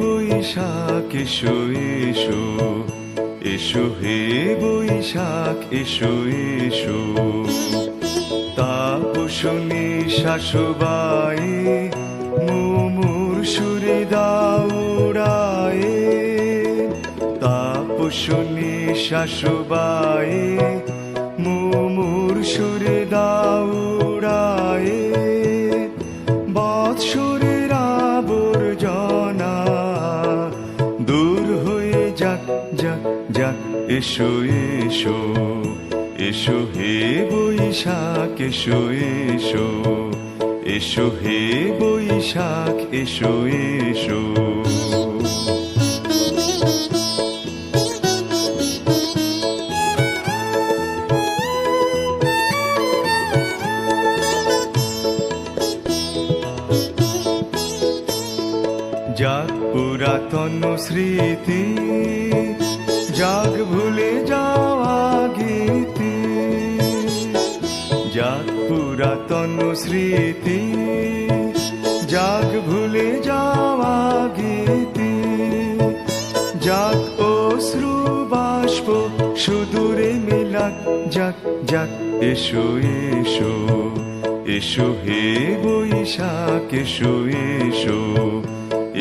বৈশাখ, এসো এসো। এসো হে বৈশাখ, এসো এসো। তাপসনী শাশুবাই, মুমুর সুরে দাউড়ায় তাপসনী শাশুবাই, মুমুর সুরে দাউড়ায় দূর হয়ে যাক যাক যাক এসো এসো এসো হে বৈশাখ, এসো এসো এসো হে বৈশাখ, এসো এসো। পুরাতন স্মৃতি যাক ভুলে যাওয়া গীতি। যাক পুরাতন স্মৃতি যাক ভুলে যাওয়া গীতি। যাক অশ্রু বাষ্প, সুদূরে মিলাক, যাক যাক, এসো এসো এসো হে বৈশাখ, এসো এসো।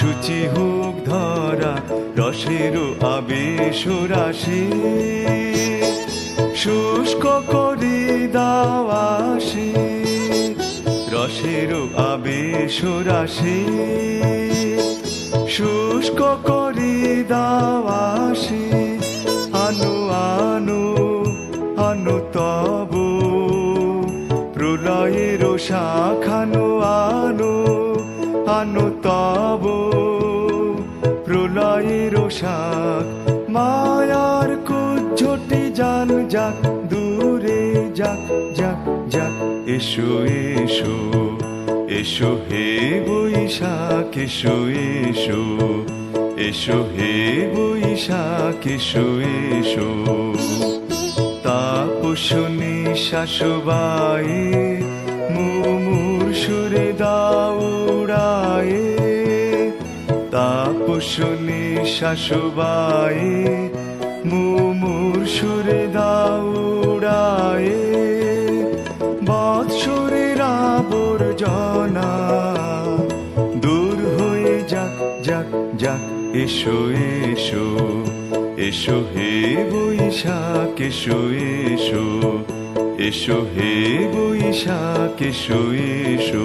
সূচি হুক ধরা রসের আবেশ রাশি। শুষ্ক করি দাওয়াসি রসের আবেশ রাশি। শুষ্ক করি দাওয়াসি, আনু আনু আনু তব প্রলয়ের শাখানু তব প্রলয়ের শাখ মায়ার কুজ্জটি জান যাক, দূরে যাক যাক যাক, এসো এসো এসো হে বৈশাখ, এসো এসো এসো হে বৈশাখ, এসো এসো। তাপসনী শাশুবাই তাপসনী শাশুবাই মুমুর সুরে দাউড়ায়ে দাউড়ায় বৎসরের আবর্জনা দূর হয়ে যাক যাক যাক, এসো এসো এসো হে বৈশাখ, এসো এসো এসো হে বৈশাখ, এসো এসো।